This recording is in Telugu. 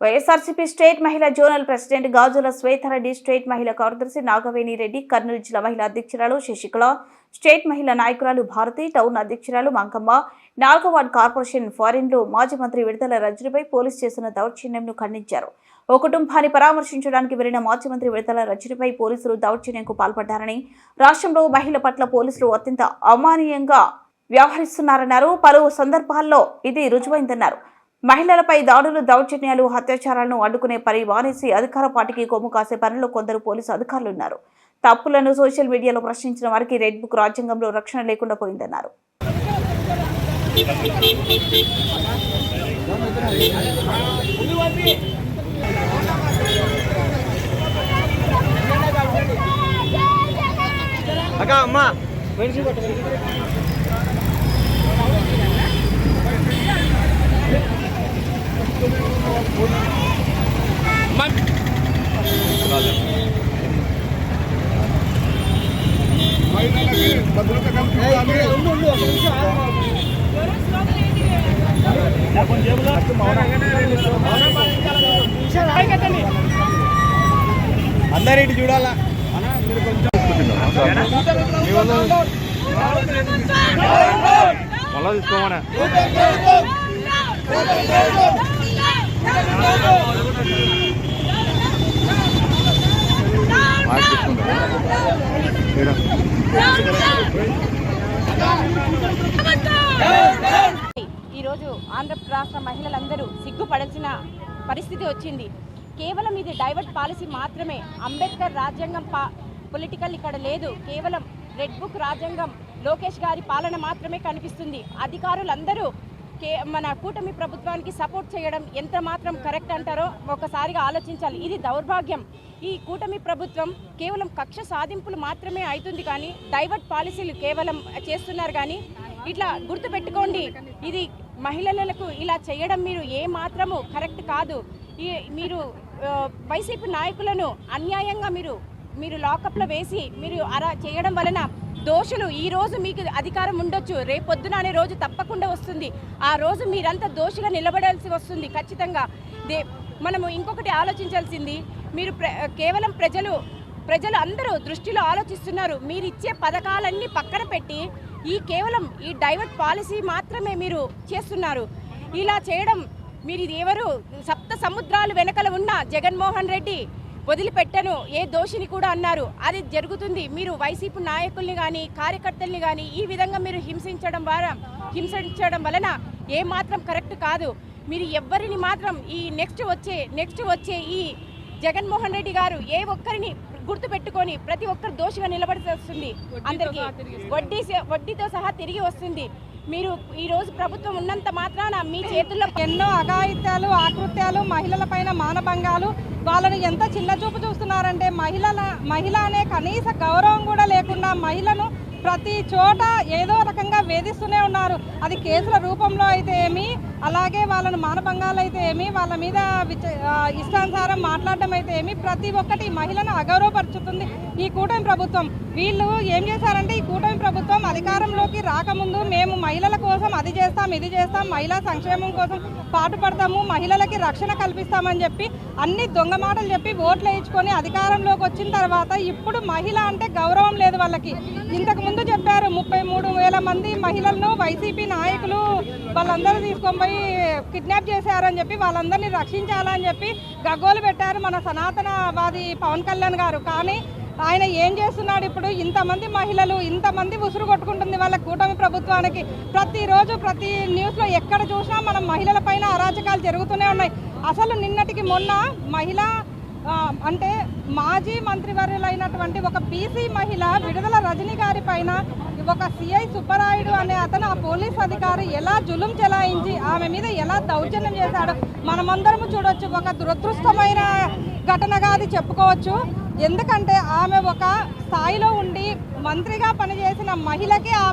వైఎస్ఆర్సీపీ స్టేట్ మహిళా zonal president Gajula Swetha Reddy state మహిళా కార్యదర్శి నాగవేణి రెడ్డి కర్నూలు జిల్లా మహిళా అధ్యక్షురాలు శశికళ స్టేట్ మహిళా నాయకురాలు భారతి టౌన్ అధ్యక్షురాలు మంకమ్మ నాలుగో వార్డు కార్పొరేషన్ ఫారిన్లో మాజీ మంత్రి విడుదల రజనిపై పోలీసు చేసిన దౌర్జన్యంను ఖండించారు. ఓ కుటుంబాన్ని పరామర్శించడానికి వెళ్ళిన మాజీ మంత్రి విడుదల రజనిపై పోలీసులు దౌర్జన్యంకు పాల్పడ్డారని రాష్ట్రంలో మహిళ పట్ల పోలీసులు అత్యంత అమానీయంగా వ్యవహరిస్తున్నారన్నారు. పలు సందర్భాల్లో ఇది రుజువైందన్నారు. మహిళలపై దాడులు దౌర్జన్యాలు అత్యాచారాలను అడ్డుకునే పని మానేసి అధికార పార్టీకి కొమ్ము కాసే పనిలో కొందరు పోలీసు అధికారులు ఉన్నారు. తప్పులను సోషల్ మీడియాలో ప్రశ్నించిన వారికి రెడ్ బుక్ రాజ్యాంగంలో రక్షణ లేకుండా పోయిందన్నారు. అక్క అమ్మ. మనిషి మహిళలకి భద్రత కల్పించాలి ఇటు చూడాలా? మళ్ళా తీసుకోమనే. ఈరోజు ఆంధ్ర రాష్ట్ర మహిళలందరూ సిగ్గుపడాల్సిన పరిస్థితి వచ్చింది. కేవలం ఇది డైవర్ట్ పాలసీ మాత్రమే. అంబేద్కర్ రాజ్యాంగం పా పొలిటికల్ ఇక్కడ లేదు. కేవలం రెడ్ బుక్ రాజ్యాంగం లోకేష్ గారి పాలన మాత్రమే కనిపిస్తుంది. అధికారులందరూ కే మన కూటమి ప్రభుత్వానికి సపోర్ట్ చేయడం ఎంత మాత్రం కరెక్ట్ అంటారో ఒకసారిగా ఆలోచించాలి. ఇది దౌర్భాగ్యం. ఈ కూటమి ప్రభుత్వం కేవలం కక్ష సాధింపులు మాత్రమే అవుతుంది కానీ డైవర్ట్ పాలసీలు కేవలం చేస్తున్నారు కానీ ఇట్లా గుర్తుపెట్టుకోండి ఇది మహిళలకు ఇలా చేయడం మీరు ఏ మాత్రము కరెక్ట్ కాదు. ఈ మీరు వైసీపీ నాయకులను అన్యాయంగా మీరు మీరు లాకప్లో వేసి మీరు అలా చేయడం వలన దోషులు ఈ రోజు మీకు అధికారం ఉండొచ్చు. రేపొద్దున అనే రోజు తప్పకుండా వస్తుంది. ఆ రోజు మీరంతా దోషిగా నిలబడాల్సి వస్తుంది ఖచ్చితంగా. దే మనము ఇంకొకటి ఆలోచించాల్సింది మీరు ప్ర కేవలం ప్రజలు ప్రజలు అందరూ దృష్టిలో ఆలోచిస్తున్నారు. మీరు ఇచ్చే పథకాలన్నీ పక్కన పెట్టి ఈ కేవలం ఈ డైవర్ట్ పాలసీ మాత్రమే మీరు చేస్తున్నారు. ఇలా చేయడం మీరు ఇది ఎవరు సప్త సముద్రాలు వెనకల ఉన్న జగన్మోహన్ రెడ్డి వదిలిపెట్టను ఏ దోషిని కూడా అన్నారు. అది జరుగుతుంది. మీరు వైసీపీ నాయకుల్ని కానీ కార్యకర్తల్ని కానీ ఈ విధంగా మీరు హింసించడం ద్వారా హింసించడం వలన ఏమాత్రం కరెక్ట్ కాదు. మీరు ఎవ్వరిని మాత్రం ఈ నెక్స్ట్ వచ్చే నెక్స్ట్ వచ్చే ఈ జగన్మోహన్ రెడ్డి గారు ఏ ఒక్కరిని గుర్తు పెట్టుకొని ప్రతి ఒక్కరు దోషిగా నిలబడి వస్తుంది. అందరికీ వడ్డీ వడ్డీతో సహా తిరిగి వస్తుంది. మీరు ఈ రోజు ప్రభుత్వం ఉన్నంత మాత్రాన మీ చేతుల్లో ఎన్నో అఘాయిత్యాలు ఆకృత్యాలు మహిళల పైన మానభంగాలు వాళ్ళని ఎంత చిన్న చూపు చూస్తున్నారంటే మహిళల మహిళ అనే కనీస గౌరవం కూడా లేకుండా మహిళను ప్రతి చోట ఏదో రకంగా వేధిస్తూనే ఉన్నారు. అది కేసుల రూపంలో అయితే ఏమి అలాగే వాళ్ళను మానభంగాలు అయితే ఏమి వాళ్ళ మీద విచ- ఇష్టానుసారం మాట్లాడడం అయితే ఏమి ప్రతి ఒక్కటి మహిళను అగౌరవపరుచుతుంది ఈ కూటమి ప్రభుత్వం. వీళ్ళు ఏం చేశారంటే ఈ కూటమి ప్రభుత్వం అధికారంలోకి రాకముందు మేము మహిళల కోసం అది చేస్తాం ఇది చేస్తాం మహిళా సంక్షేమం కోసం పాటుపడతాము మహిళలకి రక్షణ కల్పిస్తామని చెప్పి అన్ని దొంగ మాటలు చెప్పి ఓట్లు వేయించుకొని అధికారంలోకి వచ్చిన తర్వాత ఇప్పుడు మహిళ అంటే గౌరవం లేదు వాళ్ళకి. ఇంతకు ముందు చెప్పారు ముప్పై మూడు వేల మంది మహిళలను వైసీపీ నాయకులు వాళ్ళందరూ తీసుకొని పోయి కిడ్నాప్ చేశారని చెప్పి వాళ్ళందరినీ రక్షించాలని చెప్పి గగ్గోలు పెట్టారు మన సనాతనవాది పవన్ కళ్యాణ్ గారు. కానీ ఆయన ఏం చేస్తున్నాడు ఇప్పుడు? ఇంతమంది మహిళలు ఇంతమంది ఉసురు కొట్టుకుంటుంది వాళ్ళ కూటమి ప్రభుత్వానికి. ప్రతిరోజు ప్రతి న్యూస్లో ఎక్కడ చూసినా మనం మహిళల పైన అరాచకాలు జరుగుతూనే ఉన్నాయి. అసలు నిన్నటికి మొన్న మహిళ అంటే మాజీ మంత్రివర్యులైనటువంటి ఒక బీసీ మహిళ విడుదల రజనీ గారి పైన ఒక సిఐ సుబ్బరాయుడు అనే అతను ఆ పోలీస్ అధికారి ఎలా జులుం చెలాయించి ఆమె మీద ఎలా దౌర్జన్యం చేశాడో? మనమందరము చూడొచ్చు ఒక దురదృష్టమైన ఘటనగా అది చెప్పుకోవచ్చు. ఎందుకంటే ఆమె ఒక స్థాయిలో ఉండి మంత్రిగా పనిచేసిన మహిళకే ఆ